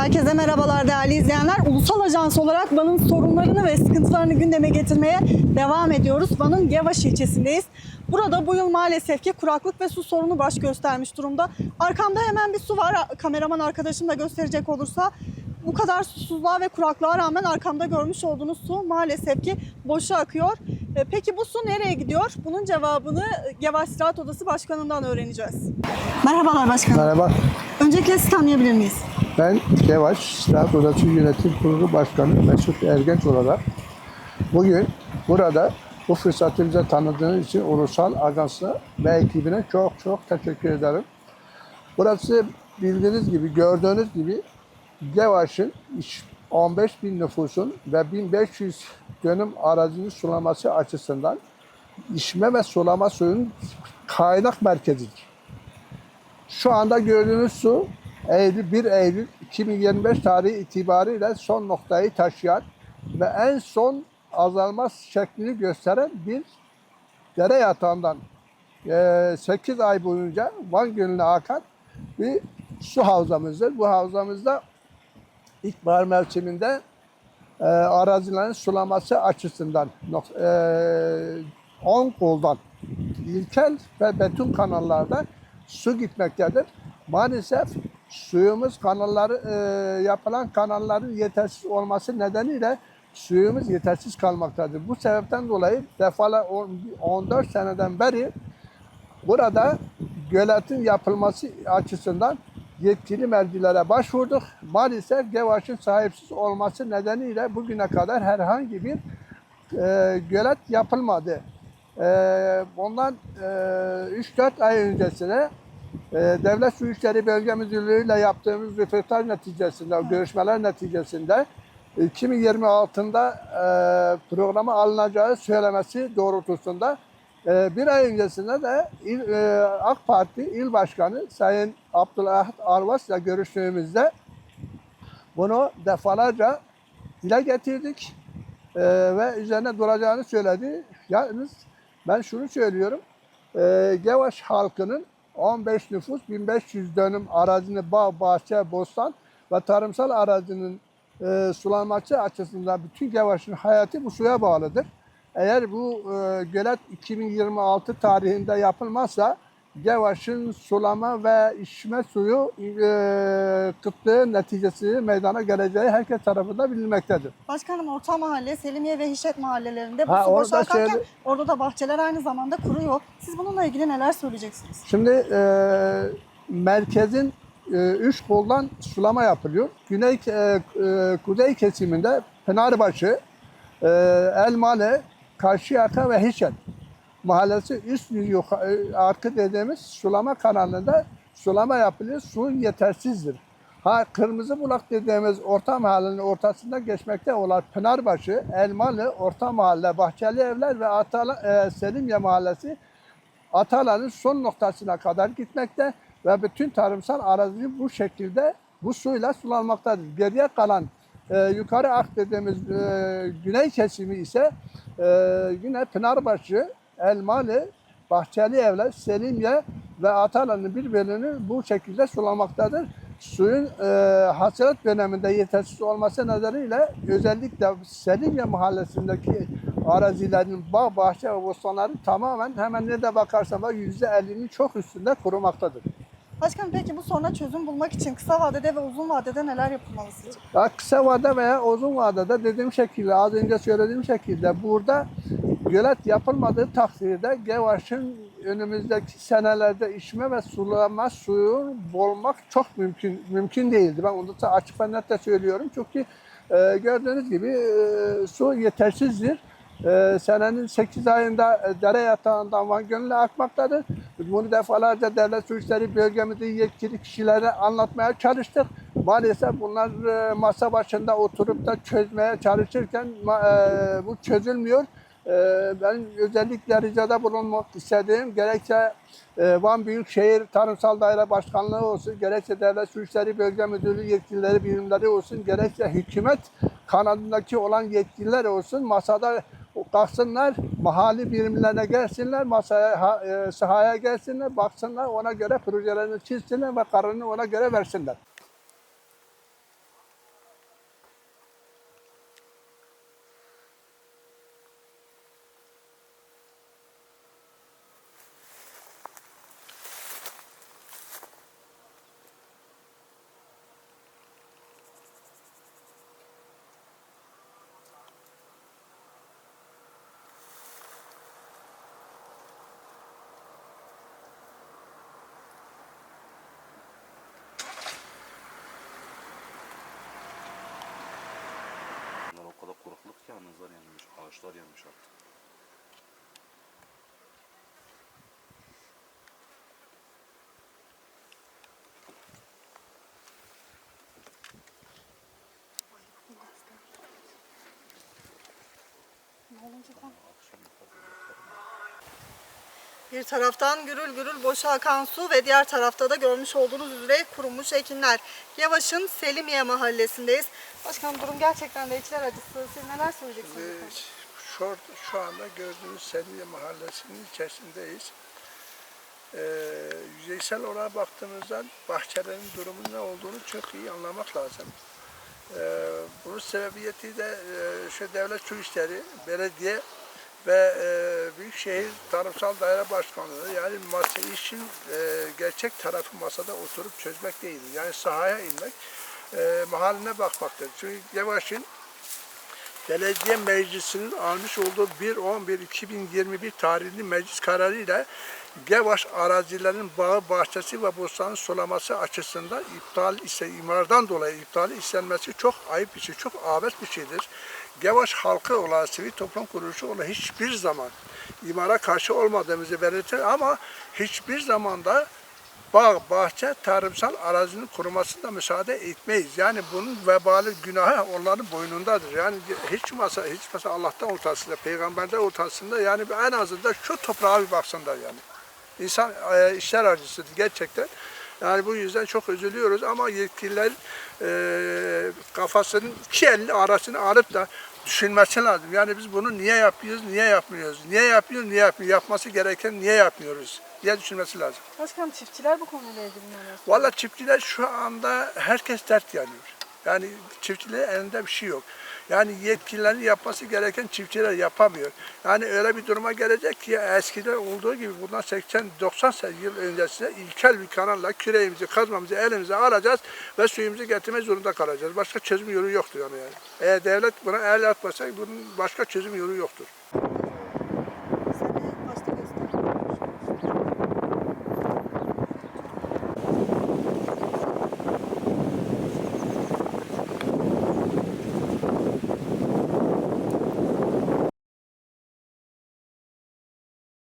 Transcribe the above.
Herkese merhabalar değerli izleyenler. Ulusal Ajans olarak Van'ın sorunlarını ve sıkıntılarını gündeme getirmeye devam ediyoruz. Van'ın Gevaş ilçesindeyiz. Burada bu yıl maalesef ki kuraklık ve su sorunu baş göstermiş durumda. Arkamda hemen bir su var. Kameraman arkadaşım da gösterecek olursa. Bu kadar susuzluğa ve kuraklığa rağmen arkamda görmüş olduğunuz su maalesef ki boşa akıyor. E, Peki bu su nereye gidiyor? Bunun cevabını Gevaş Ziraat Odası Başkanı'ndan öğreneceğiz. Merhabalar başkanım. Merhaba, Sizi tanıyabilir miyiz? ben Kevaş, Ziraat Odası Yönetim Kurulu Başkanı Mesut Ergenç olarak bugün burada bu fırsatı bize tanıdığınız için Ulusal Ajans'a ve ekibine çok çok teşekkür ederim. Burası bildiğiniz gibi, gördüğünüz gibi Gevaş'ın iş- 15 bin nüfusun ve 1500 dönüm arazinin sulaması açısından içme ve sulama suyun kaynak merkezidir. Şu anda gördüğünüz su Eylül 1 Eylül 2025 tarihi itibariyle son noktayı taşıyan ve en son azalma şeklini gösteren bir dere yatağından 8 ay boyunca Van Gölü'ne akan bir su havzamızdır. Bu havzamızda ilkbahar mevsiminde e, arazilerin sulaması açısından nok- e, 10 koldan ilkel ve beton kanallarda su gitmektedir. Maalesef suyumuz kanalları e, yapılan kanalların yetersiz olması nedeniyle suyumuz yetersiz kalmaktadır. Bu sebepten dolayı defalar 14 seneden beri Burada göletin yapılması açısından yetkili mercilere başvurduk. Maalesef Gevaş'ın sahipsiz olması nedeniyle bugüne kadar herhangi bir e, gölet yapılmadı. E, bundan e, 3-4 ay öncesine Devlet Su İşleri Bölge Müdürlüğü ile yaptığımız röportaj neticesinde, görüşmeler neticesinde 2026'da e, programa alınacağı söylemesi doğrultusunda e, bir ay öncesinde de İl, e, AK Parti İl Başkanı Sayın Abdülahit Arvas ile görüştüğümüzde bunu defalarca dile getirdik e, ve üzerine duracağını söyledi. Yalnız ben şunu söylüyorum. E, Gevaş halkının 15 nüfus 1500 dönüm arazini bağ, bahçe, bostan ve tarımsal arazinin e, sulanması açısından bütün Gevaş'ın hayatı bu suya bağlıdır. Eğer bu e, gölet 2026 tarihinde yapılmazsa Gevaş'ın sulama ve içme suyu e, kıtlığı neticesi meydana geleceği herkes tarafından bilinmektedir. Başkanım Orta Mahalle, Selimiye ve Hişet mahallelerinde bu Ha, su orada boşa akarken söyle- orada da bahçeler aynı zamanda kuruyor. Siz bununla ilgili neler söyleyeceksiniz? Şimdi e, merkezin e, üç koldan sulama yapılıyor. Güney e, e, kuzey kesiminde Pınarbaşı, e, Elmale, Karşıyaka ve Hişet mahallesi üst yukarı, arka dediğimiz sulama kanalında sulama yapılıyor. Su yetersizdir. Ha kırmızı bulak dediğimiz orta mahallenin ortasında geçmekte olan Pınarbaşı, Elmalı, Orta Mahalle, Bahçeli Evler ve Atala, e, Selimiye Mahallesi Atalan'ın son noktasına kadar gitmekte ve bütün tarımsal arazi bu şekilde bu suyla sulanmaktadır. Geriye kalan e, yukarı ak dediğimiz e, güney kesimi ise e, yine Pınarbaşı, Elmalı, Bahçeli Evler, Selimiye ve Atalan'ın bir bölümünü bu şekilde sulamaktadır. Suyun e, hasılat döneminde yetersiz olması nedeniyle özellikle Selimiye mahallesindeki arazilerin bağ, bahçe ve bostanları tamamen hemen nerede bakarsan bak %50'nin çok üstünde kurumaktadır. Başkanım peki bu soruna çözüm bulmak için kısa vadede ve uzun vadede neler yapılmalı sizce? Ya kısa vade veya uzun vadede dediğim şekilde az önce söylediğim şekilde burada gölet yapılmadığı takdirde Gevaş'ın önümüzdeki senelerde içme ve sulama suyu bulmak çok mümkün mümkün değildi. Ben onu da açık ve net de söylüyorum. Çünkü e, gördüğünüz gibi e, su yetersizdir. E, senenin 8 ayında e, dere yatağından Van Gölü'ne akmaktadır. Bunu defalarca devlet su işleri bölgemizde yetkili kişilere anlatmaya çalıştık. Maalesef bunlar e, masa başında oturup da çözmeye çalışırken e, bu çözülmüyor. E, ben özellikle ricada bulunmak istediğim gerekse e, Van Büyükşehir Tarımsal Daire Başkanlığı olsun, gerekse Devlet Su İşleri Bölge Müdürlüğü yetkilileri, birimleri olsun, gerekse hükümet kanadındaki olan yetkililer olsun masada kalksınlar, mahalli birimlerine gelsinler, masaya, e, sahaya gelsinler, baksınlar, ona göre projelerini çizsinler ve kararını ona göre versinler. Kuraklık yanınızlar yanmış, ağaçlar yanmış artık. Bir taraftan gürül gürül boşa akan su ve diğer tarafta da görmüş olduğunuz üzere kurumuş ekinler. Yavaş'ın Selimiye mahallesindeyiz. Başkanım durum gerçekten de içler acısı. Siz neler söyleyeceksiniz? Ee, Şu, şu anda gördüğünüz Selmiye Mahallesi'nin içerisindeyiz. Ee, yüzeysel olarak baktığımızda bahçelerin durumu ne olduğunu çok iyi anlamak lazım. Ee, bunun sebebiyeti de e, şu devlet su işleri, belediye ve e, Büyükşehir Tarımsal Daire Başkanlığı yani masa işin e, gerçek tarafı masada oturup çözmek değil. Yani sahaya inmek, e, mahalline bakmaktır. Çünkü Yavaş'ın Belediye Meclisi'nin almış olduğu 1.11.2021 tarihli meclis kararıyla Gevaş arazilerinin bağı, bahçesi ve bostanın sulaması açısından iptal ise imardan dolayı iptal istenmesi çok ayıp bir şey, çok abes bir şeydir. Gevaş halkı olan sivil toplum kuruluşu olan hiçbir zaman imara karşı olmadığımızı belirtir ama hiçbir zamanda bağ, bahçe, tarımsal arazinin kurumasına müsaade etmeyiz. Yani bunun vebali, günahı onların boynundadır. Yani hiç masa, hiç masa Allah'tan utansınlar, peygamberden utansınlar. Yani en azından şu toprağa bir baksınlar yani. İnsan e, işler acısı gerçekten. Yani bu yüzden çok üzülüyoruz ama yetkililer e, kafasının iki elini arasını alıp da düşünmesi lazım. Yani biz bunu niye yapıyoruz, niye yapmıyoruz? Niye yapıyoruz, niye yapmıyoruz? Yapması gereken niye yapmıyoruz? diye düşünmesi lazım. Başkanım çiftçiler bu konuyla ilgili söylüyor? Valla çiftçiler şu anda herkes dert yanıyor. Yani çiftçilerin elinde bir şey yok. Yani yetkililerin yapması gereken çiftçiler yapamıyor. Yani öyle bir duruma gelecek ki eskiden olduğu gibi bundan 80-90 yıl öncesinde ilkel bir kanalla küreğimizi, kazmamızı elimize alacağız ve suyumuzu getirmek zorunda kalacağız. Başka çözüm yolu yoktur yani. Eğer devlet buna el atmasa bunun başka çözüm yolu yoktur.